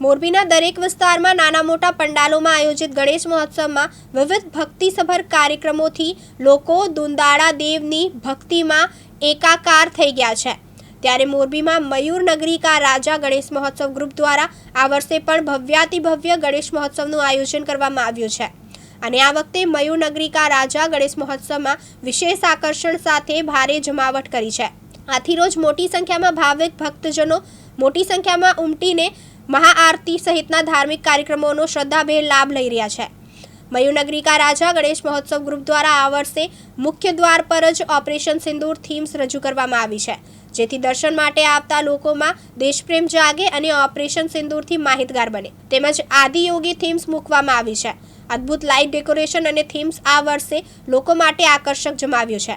મોરબીના દરેક વિસ્તારમાં નાના મોટા પંડાલોમાં આયોજિત ગણેશ મહોત્સવમાં વિવિધ ભક્તિસભર કાર્યક્રમોથી લોકો દુંદાળા દેવની ભક્તિમાં એકાકાર થઈ ગયા છે. ત્યારે મોરબીમાં મયુર નગરી કા રાજા ગણેશ મહોત્સવ ગ્રુપ દ્વારા આ વર્ષે પણ ભવ્યાતિભવ્ય ગણેશ મહોત્સવનું આયોજન કરવામાં આવ્યું છે. અને આ વખતે મયુર નગરી કા રાજા ગણેશ મહોત્સવમાં વિશેષ આકર્ષણ સાથે ભારે જમાવટ કરી છે. આથી રોજ મોટી સંખ્યામાં ભાવિક ભક્તજનો મોટી સંખ્યામાં ઉમટીને મહાઆરતી સહિતના ધાર્મિક કાર્યક્રમોનો શ્રદ્ધાભેર લાભ લઈ રહ્યા છે. મયુનગરીકા રાજા ગણેશ મહોત્સવ ગ્રુપ દ્વારા આ વર્ષે મુખ્ય દ્વાર પર જ ઓપરેશન સિંદૂર થીમ્સ રજૂ કરવામાં આવી છે. જેથી દર્શન માટે આવતા લોકોમાં દેશપ્રેમ જાગે અને ઓપરેશન સિંદૂરથી માહિતગાર બને. તેમજ આદિયોગી થીમ્સ મૂકવામાં આવી છે. અદ્ભુત લાઇટ ડેકોરેશન અને થીમ્સ આ વર્ષે લોકો માટે આકર્ષક જમાવ્યું છે.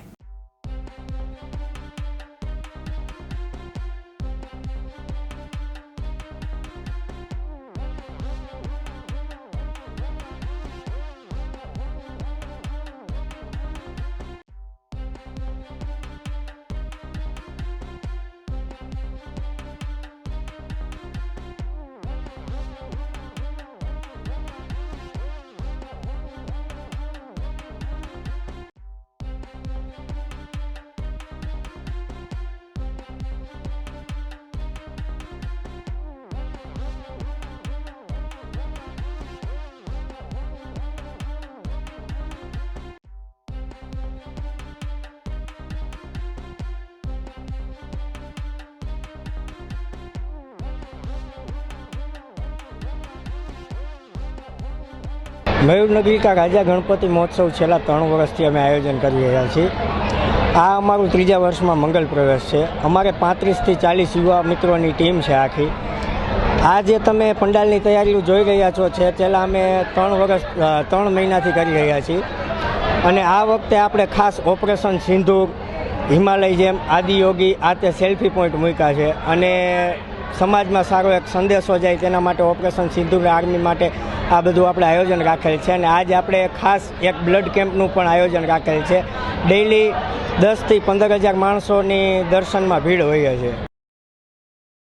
મયુરનગરી કા રાજા ગણપતિ મહોત્સવ છેલ્લા ત્રણ વર્ષથી અમે આયોજન કરી રહ્યા છીએ. આ અમારું ત્રીજા વર્ષમાં મંગલ પ્રવેશ છે. અમારે પાંત્રીસથી ચાલીસ યુવા મિત્રોની ટીમ છે આખી. આ જે તમે પંડાલની તૈયારીઓ જોઈ રહ્યા છો છે. છેલ્લા અમે ત્રણ વર્ષ ત્રણ મહિનાથી કરી રહ્યા છીએ. અને આ વખતે આપણે ખાસ ઓપરેશન સિંધુ હિમાલય જેમ આદિયોગી આ તે સેલ્ફી પોઈન્ટ મૂક્યા છે. અને સમાજમાં સારો એક સંદેશો જાય તેના માટે ઓપરેશન સિંધુર આર્મી માટે આ બધું આપણે આયોજન રાખેલ છે અને આજે આપણે ખાસ એક બ્લડ કેમ્પનું પણ આયોજન રાખેલ છે. ડેઈલી દસથી પંદર હજાર માણસોની દર્શનમાં ભીડ હોય છે.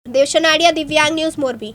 દેવશનાડિયા દિવ્યાંગ ન્યૂઝ મોરબી.